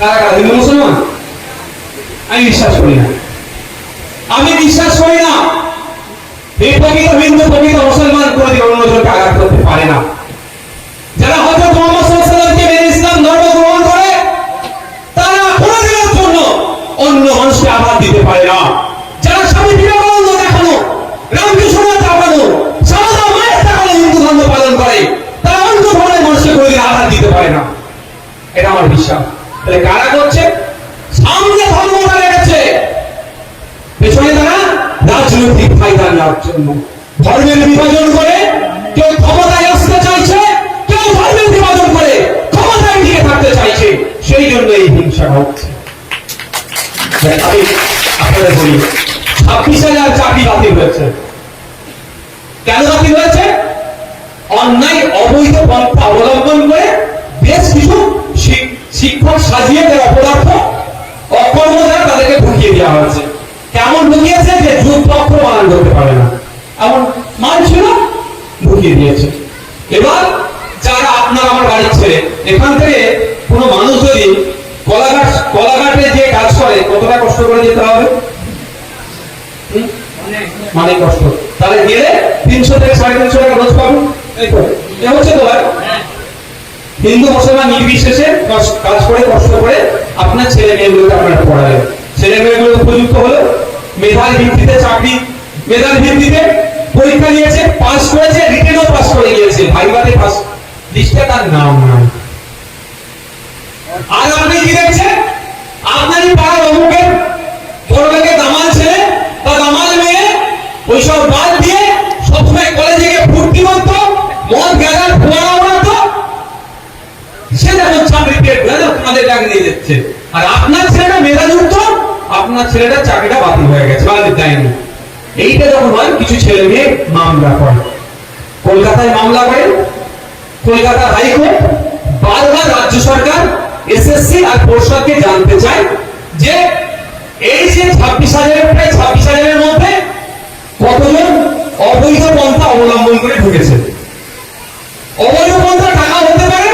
হ্যাঁ আমি বিশ্বাস করি না। আমি বিশ্বাস করি না। এই প্রকৃত হিন্দু, প্রকৃত মুসলমান কোনদিন অন্যজনকে আঘাত করতে পারে না। যারা মুহাম্মদ সাল্লাল্লাহু আলাইহি ওয়াসাল্লামকে মেনে ইসলাম ধর্ম গ্রহণ করে তারা কোনদিনের জন্য অন্য মানুষকে আঘাত দিতে পারে না যারা স্বামী বিবেকানন্দ দেখানো রামকৃষ্ণ দেখানো সারদা মায়ের দেখানো হিন্দু ধর্ম পালন করে তারা অন্য ধর্মের মানুষকে কোনদিন আঘাত দিতে পারে না এটা আমার বিশ্বাস তাহলে কারা করছে সামনে ধর্মটা লেগেছে পেছনে তারা রাজনৈতিক ফায়দা নেওয়ার জন্য ধর্মের বিভাজন করে কেউ ক্ষমতায় আসতে চাইছে কেউ ধর্মের বিভাজন করে ক্ষমতায় টিকে থাকতে চাইছে সেই জন্য এই হিংসা হচ্ছে দেখ, আমি আপনাদের বলি, ছাব্বিশ হাজার চাকরি বাতিল হয়েছে। কেন বাতিল হয়েছে? অন্যায়, অবৈধ পন্থা অবলম্বন করে বেশ কিছু শিক্ষক সাজিয়ে দেওয়া অপদার্থ অকর্ম দ্বারা তাদেরকে ঢুকিয়ে দেওয়া হয়েছে। কেমন ঢুকিয়েছে যে যুদ্ধ প্রমাণ করতে পারে না। এমন মান ছিল, ঢুকিয়ে দিয়েছে। এবার যারা আপনার আমার বাড়ির ছেলে, এখান থেকে কোনো মানুষ যদি কলাঘাট, কলাঘাটে যে কাজ করে, কতটা কষ্ট করে যেতে হবে? মানে কষ্ট তাহলে গেলে তিনশো থেকে সাড়ে তিনশো টাকা রোজ পাবেন। এই তো। এ হচ্ছে তো হিন্দু, মুসলমান নির্বিশেষে কাজ করে, কষ্ট করে আপনার ছেলে মেয়েগুলোকে আপনারা পড়ালেন ছেলে মেয়েগুলো উপযুক্ত হলো, মেধার ভিত্তিতে চাকরি, মেধার ভিত্তিতে পরীক্ষা দিয়েছে, পাস করেছে, রিটেনও পাস করে গিয়েছে। ভাইবাতে পাস লিস্টে তার নাম নাই। আর আপনি কি দেখছেন? আপনারই পাড়ার অমুকের সে যেমন চাকরি পেয়ে আপনাদের চাকরি দিয়ে দিচ্ছে আর আপনার ছেলেটা মেধাযুক্ত আপনার ছেলেটা চাকরিটা বাতিল হয়ে গেছে বাতিল দেয়নি এইটা যখন হয়, কিছু ছেলে মেয়ে মামলা করে। কলকাতায় মামলা করে কলকাতা হাইকোর্ট বারবার রাজ্য সরকার এসএসসি আর পর্ষদকে জানতে চায় যে এই যে ছাব্বিশ হাজারের প্রায় ছাব্বিশ হাজারের মধ্যে কতজন অবৈধ পন্থা অবলম্বন করে ঢুকেছে অবৈধ পন্থা টাকা হতে পারে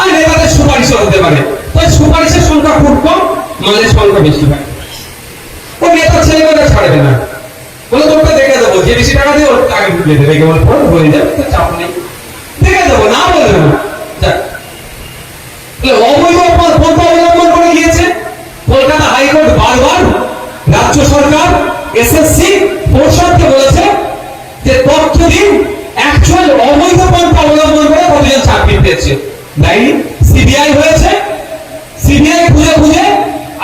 আর নেতাদের সুপারিশও হতে পারে তাই সুপারিশের সংখ্যা খুব কম সংখ্যা বেশি হয় ও নেতা ছেলেমেয়েরা ছাড়বে না। বলে তোরটা দেখে দেবো। যে বেশি টাকা দিয়ে ওর টাকা ঢুকিয়ে দেবে। কেবল ফোন বলে যাবে চাপ নেই। দেখে দেবো, না বলবে না যাক তাহলে অবৈধ পন্থা অবলম্বন করে গিয়েছে কলকাতা হাইকোর্ট বারবার রাজ্য সরকার এসএসসি পর্ষদকে বলেছে যে তথ্য দিন অ্যাকচুয়াল অবৈধ পন্থা অবলম্বন করে কতজন চাকরি পেয়েছে দেয়নি সিবিআই হয়েছে সিবিআই খুঁজে খুঁজে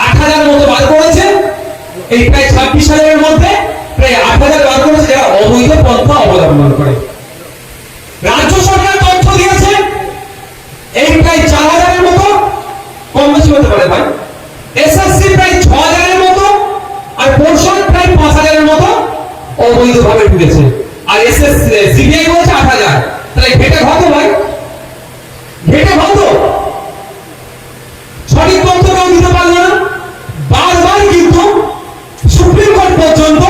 আট হাজার মতো বার করেছে এই প্রায় ছাব্বিশ হাজারের মধ্যে প্রায় আট হাজার বার করেছে যারা অবৈধ পন্থা অবলম্বন করে রাজ্য সরকার তথ্য দিয়েছে এই প্রায় চার হাজারের মতো কম বেশি হতে পারে ভাই এসএসসি প্রায় ছ হাজারের মতো আর পর্ষদ প্রায় পাঁচ হাজারের মতো অবৈধভাবে ঢুকেছে। আর এসএস সিবিআই বলছে আট হাজার। তাহলে ঘেটে কত ভাই। ঘেটে কত সঠিক তথ্য কেউ দিতে পারল না। বারবার কিন্তু সুপ্রিম কোর্ট পর্যন্ত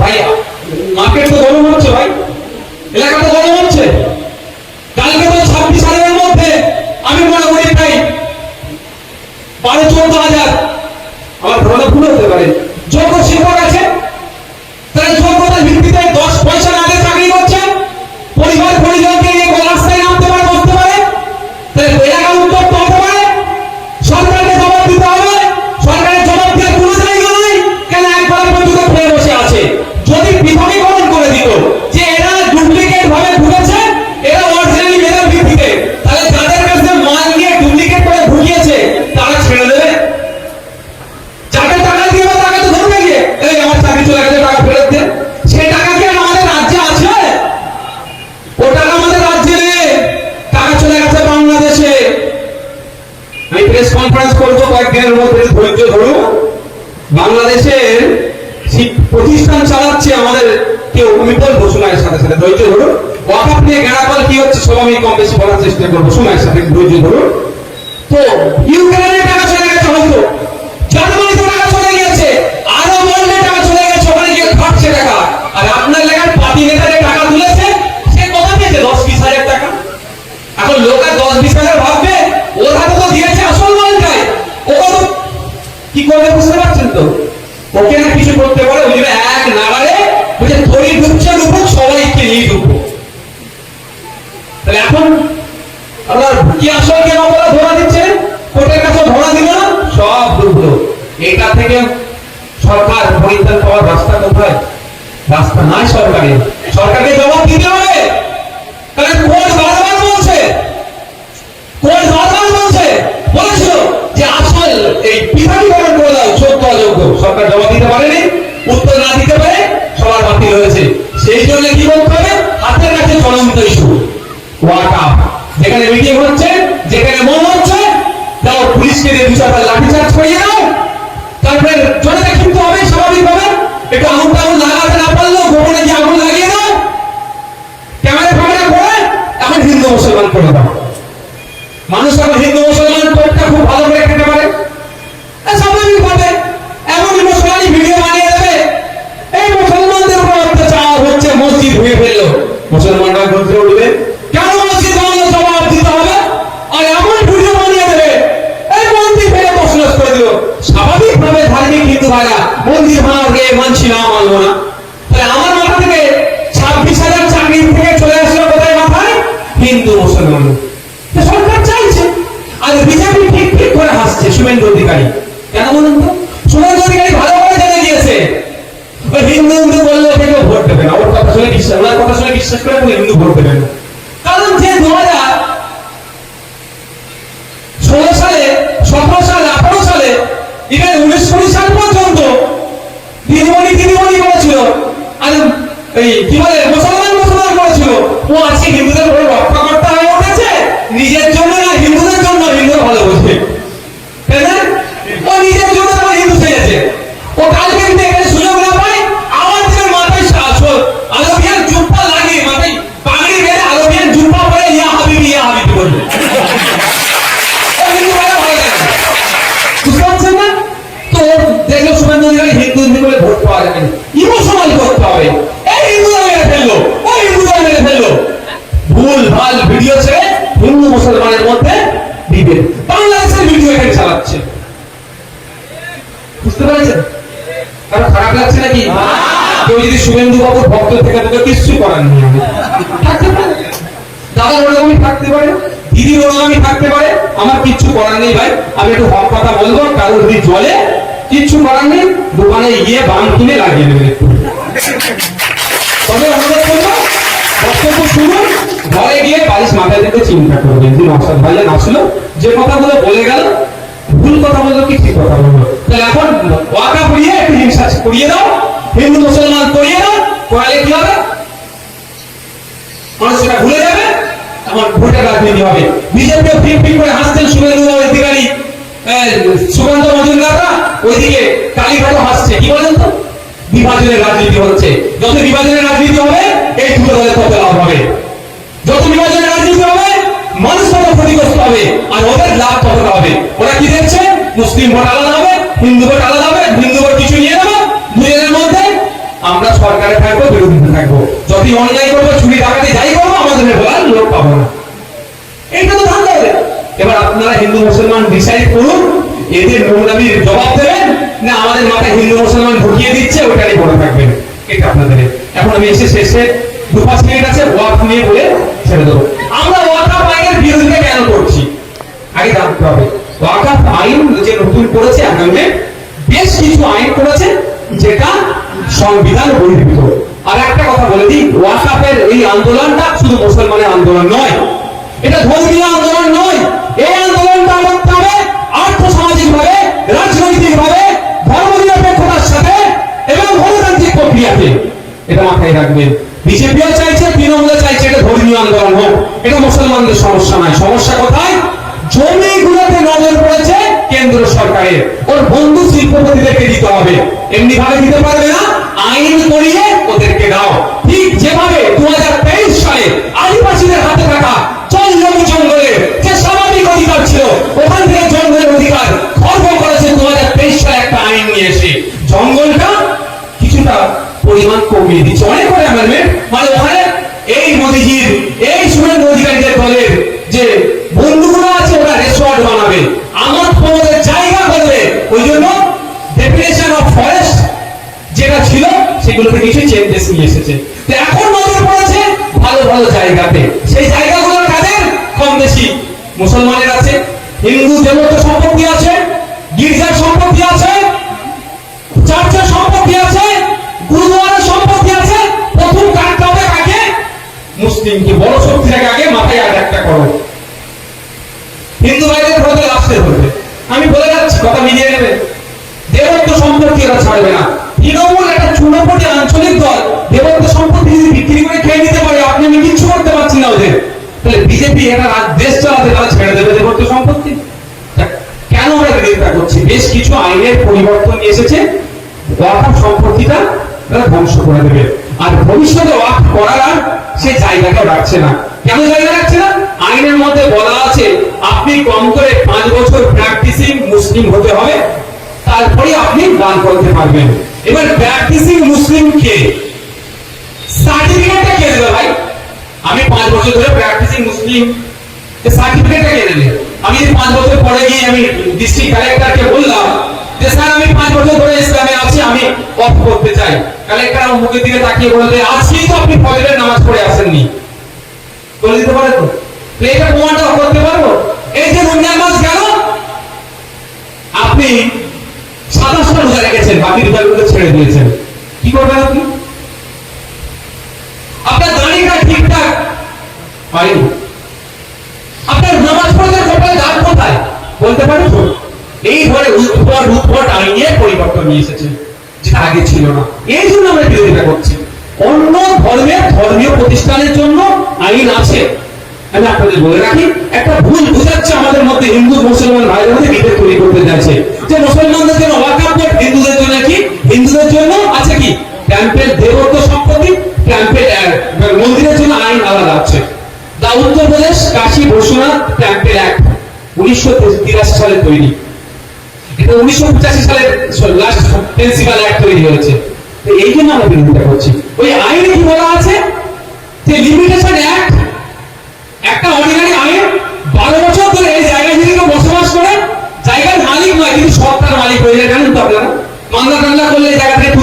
ভাই সাথে সাথে ধৈর্য ধরুন। কথা নিয়ে বল কি হচ্ছে? সব আমি কম বেশি বলার চেষ্টা করব। সময়ের সাথে ধৈর্য ধরুন। তাহলে এখন আপনার কি আসল কে নকলা ধরা দিচ্ছে? কোর্টের কাছে ধরা দিল না? সব ডুবলো এটা থেকে সরকার পরিত্রাণ পাওয়ার রাস্তা কোথায়? রাস্তা নাই সরকারের। সরকারকে জবাব দিতে হবে। কারণ কোর্ট বারবার বলছে? কোর্ট বারবার বলছে? বলেছিল যে আসল এই বিধানীকরণ করে দাও যোগ্য অযোগ্য। সরকার জবাব দিতে পারেনি, উত্তর না দিতে পারে সবার বাতিল হয়েছে। সেই জন্য কি বলতে হবে? হাতের কাছে চলন্ত ইস্যু। ওয়াকাপ যেখানে মিটিং হচ্ছে, যেখানে মন হচ্ছে, তাও পুলিশকে দিয়ে দু চারটা লাঠি চার্জ করিয়ে দাও। তারপরে জনতা ক্ষিপ্ত হবে স্বাভাবিক ভাবে একটু আগুন টাগুন লাগাতে না পারলেও গোপনে গিয়ে আগুন লাগিয়ে দাও। ক্যামেরা ফ্যামেরা করে এখন হিন্দু মুসলমান করে দাও। মানুষ এখন হিন্দু মুসলমান কোডটা খুব ভালো করে খেতে পারে স্বাভাবিক ভাবে এমন মুসলমানি ভিডিও বানিয়ে দেবে এই মুসলমানদের উপর অত্যাচার হচ্ছে মসজিদ ভেঙে ফেলল মুসলমানরা ঘুরতে উঠবে কেন মসজিদ ভাঙলো জবাব দিতে হবে আর এমন ভিডিও বানিয়ে দেবে এই মন্দির ভেঙে তসনস করে দিল স্বাভাবিক ভাবে ধার্মিক হিন্দু ভাইরা মন্দির ভাঙাকে মানছি না মানবো না তাহলে আমার মাথা থেকে ছাব্বিশ হাজার চাকরি থেকে চলে আসলো কোথায় মাথায় হিন্দু মুসলমান তো সরকার চাইছে আর বিজেপি ঠিক ঠিক করে হাসছে অধিকারী। কেন বলুন তো? অধিকারী ভালো করে জেনে গিয়েছে। ওই হিন্দু হিন্দু বললে ভোট কথা শুনে বিশ্বাস কথা শুনে বিশ্বাস করে হিন্দু ভোট কারণ যে সালে পর্যন্ত দিদিমণি দিদিমণি করেছিল। আর এই কি বলে, মুসলমান মুসলমান করেছিল। ও আজকে হিন্দুদের রক্ষাকর্তা হয়ে উঠেছে। নিজের জন্য দেখল শুভেন্দু হিন্দু হিন্দু ভোট পাওয়া যাবে। ইমোশনাল করতে হবে এই হিন্দুরা মেরে ফেলল ওই হিন্দুরা মেরে ফেলল। ভুল ভালো ভিডিও ছেড়ে হিন্দু মুসলমানের মধ্যে দিবে। বাংলাদেশের ভিডিও এখানে চালাচ্ছে। বুঝতে পেরেছেন? কারও খারাপ লাগছে নাকি? কেউ যদি শুভেন্দু বাবুর ভক্ত থেকে তোকে কিচ্ছু করার নেই। আমি। থাকতে পারে। দাদা ওরকমই থাকতে পারে দিদি ওরকমই থাকতে পারে আমার কিচ্ছু করার নেই ভাই। আমি একটু হক কথা বলব কারও যদি জলে কিচ্ছু করার নেই, দোকানে গিয়ে বাম কিনে লাগিয়ে নেবেন একটু। তবে বক্তব্য ঘরে গিয়ে বালিশ মাথায় চিন্তা করবেন যে ভাইয়া আসলো যে কথাগুলো বলে গেল, ভুল কথা বলল কি ঠিক কথা বলল? তাহলে এখন ওয়াকা একটু হিংসা দাও, হিন্দু মুসলমান করিয়ে দাও, করালে কি হবে? মানুষ সেটা ভুলে যাবে আমার ভোটের রাজনীতি হবে। বিজেপি ফিক ফিক করে হাসছেন শুভেন্দু অধিকারী সুকান্ত মজুমদাররা ওইদিকে কালীঘাটও হাসছে। কি বলেন তো? বিভাজনের রাজনীতি হচ্ছে। যত বিভাজনের রাজনীতি হবে, এই দুটো দলের তত লাভ হবে। যত বিভাজনের রাজনীতি হবে, মানুষ তত ক্ষতিগ্রস্ত হবে, আর ওদের লাভ ততটা হবে। ওরা কি দেখছে? মুসলিম ভোট আলাদা হবে, হিন্দু ভোট আলাদা হবে, হিন্দু ভোট কিছু নিয়ে নেব দুজনের মধ্যে। আমরা সরকারে থাকব, বিরোধীতে থাকব। যদি অন্যায় করব, চুরি ডাকাতি যাই করব, আমাদের বলার লোক পাবো না। এইটা তো ধান্দা এবার আপনারা হিন্দু মুসলমান ডিসাইড করুন এদের নোংরামির জবাব দেবেন? না, আমাদের মাথায় হিন্দু মুসলমান ঢুকিয়ে দিচ্ছে ওটাই বলে থাকবেন। এটা আপনাদের। এখন আমি এসে শেষে দু পাঁচ মিনিট আছে, ওয়াক নিয়ে বলে ছেড়ে দেবো। আমরা ওয়াকাপ আইনের বিরোধিতা কেন করছি? আগে জানতে হবে। ওয়াকাপ আইন যে নতুন করেছে আগামী বেশ কিছু আইন করেছে যেটা সংবিধান বহির্ভূত। আর একটা কথা বলে দিই ওয়াকাপের এই আন্দোলনটা শুধু মুসলমানের আন্দোলন নয়, এটা ধর্মীয় আন্দোলন নয়, এই আন্দোলনটা ভাবে রাজনৈতিক ভাবে ধর্ম নিরপেক্ষতার সাথে এবং গণতান্ত্রিক প্রক্রিয়াতে। এটা মাথায় রাখবেন। বিজেপিও চাইছে, তৃণমূলও চাইছে এটা ধর্মীয় আন্দোলন হোক। এটা মুসলমানদের সমস্যা নয়। সমস্যা কোথায়? জমিগুলোতে নজর পড়েছে কেন্দ্র সরকারের। ওর বন্ধু শিল্পপতিদেরকে দিতে হবে। এমনি ভাবে দিতে পারবে না। আইন করিয়ে ওদেরকে দাও। ঠিক যেভাবে দু হাজার তেইশ সালে আদিবাসীদের হাতে থাকা চল জঙ্গলের যে অধিকার ছিল। ওখান থেকে জঙ্গলের অধিকার খর্ব করেছে দু সালে একটা আইন নিয়ে এসে। জঙ্গলটা কিছুটা পরিমাণ কমিয়ে দিচ্ছে। অনেক করে অ্যামেন্ডমেন্ট মানে ওখানে এই মোদিজির, এই শুভেন্দু অধিকারীদের দলের যে বন্ধুগুলো আছে, ওরা রেসর্ট বানাবে। আমার ক্ষমতার জায়গা করবে। ওই জন্য ডেফিনেশন অফ ফরেস্ট যেটা ছিল সেগুলোতে কিছু চেঞ্জেস নিয়ে এসেছে। তো এখন নজর পড়েছে ভালো ভালো জায়গাতে। সেই জায়গাগুলো কাদের? কম বেশি মুসলমানের আছে, হিন্দু দেবত্ব সম্পত্তি আছে, গির্জার সম্পত্তি আছে, চার্চের সম্পত্তি আছে, গুরুদুয়ারের সম্পত্তি আছে, প্রথম কাটতে হবে কাকে? মুসলিমকে, বড় শক্তিটাকে আগে মাথায় আগে একটা করো। হিন্দু ভাইদের হতে আসতে হবে আমি বলে যাচ্ছি, কথা মিলিয়ে নেবে। দেবত্ব সম্পত্তি এরা ছাড়বে না। তৃণমূল একটা চূড়াপটি আঞ্চলিক দল, দেবত্ব সম্পত্তি যদি বিক্রি করে খেয়ে নিতে পারে, আপনি আমি কিচ্ছু করতে পারছি না ওদের। তাহলে বিজেপি এটা রাজ- দেশ চালাতে তারা ছেড়ে দেবে দেবত্ব সম্পত্তি। কেন আমরা বিরোধিতা করছি? বেশ কিছু আইনের পরিবর্তন এসেছে, ওয়াকফ সম্পত্তিটা তারা ধ্বংস করে দেবে। আর ভবিষ্যতে ওয়াকফ করার আর সে রাখছে না। কেন জায়গা রাখছে না? আইনের মধ্যে বলা আছে, আপনি কম করে পাঁচ বছর প্র্যাকটিসিং মুসলিম হতে হবে, তারপরে আপনি দান করতে পারবেন। এবার প্র্যাকটিসিং মুসলিম কে? সার্টিফিকেটটা কে দেবে ভাই? আমি বছর ধরে প্র্যাকটিসিং মুসলিম সার্টিফিকেটটা কে দেবে আমি পাঁচ বছর পরে গিয়ে আমি ডিস্ট্রিক্ট কালেক্টরকে বললাম যে, স্যার, আমি পাঁচ বছর ধরে ইসলামে আছি, আমি অফ করতে চাই। কালেক্টর আমার মুখের দিকে তাকিয়ে বলবে আজকেই তো আপনি ফজরের নামাজ পড়ে আসেননি। বলে দিতে পারে তো? এটা প্রমাণটা করতে পারব? এই যে রমজান মাস গেল, আপনি সাতাশটা রোজা রেখেছেন বাকি রোজাগুলো ছেড়ে দিয়েছেন কি করবেন আপনি আপনার দাঁড়িয়েটা ঠিকঠাক হয়নি আপনার নামাজ পড়তে কপালে দাগ কোথায় বলতে পারেন তো এই ধরে উৎপট উৎপট আইনে পরিবর্তন নিয়ে এসেছে যেটা আগে ছিল না এই জন্য আমরা বিরোধিতা করছি অন্য ধর্মের ধর্মীয় প্রতিষ্ঠানের জন্য আইন আছে আমি আপনাদের বলে রাখি, একটা ভুল বুঝাচ্ছে আমাদের মধ্যে হিন্দু মুসলমান ভাইদের মধ্যে বিভেদ তৈরি করতে যাচ্ছে। যে মুসলমানদের জন্য ওয়াকাপ হিন্দুদের জন্য কি? হিন্দুদের জন্য আছে কি? টেম্পেল দেবত্ব সম্পত্তি টেম্পেল মন্দিরের জন্য আইন আলাদা আছে। The Uttar Pradesh Kashi Vishwanath temple act উনিশশো তিরাশি সালে তৈরি। এটা উনিশশো পঁচাশি সালে লাস্ট প্রিন্সিপাল অ্যাক্ট তৈরি হয়েছে। এই জন্য আমরা বিরোধিতা করছি। ওই আইনে কি বলা আছে? যে লিমিটেশন অ্যাক্ট করলে জায়গা থেকে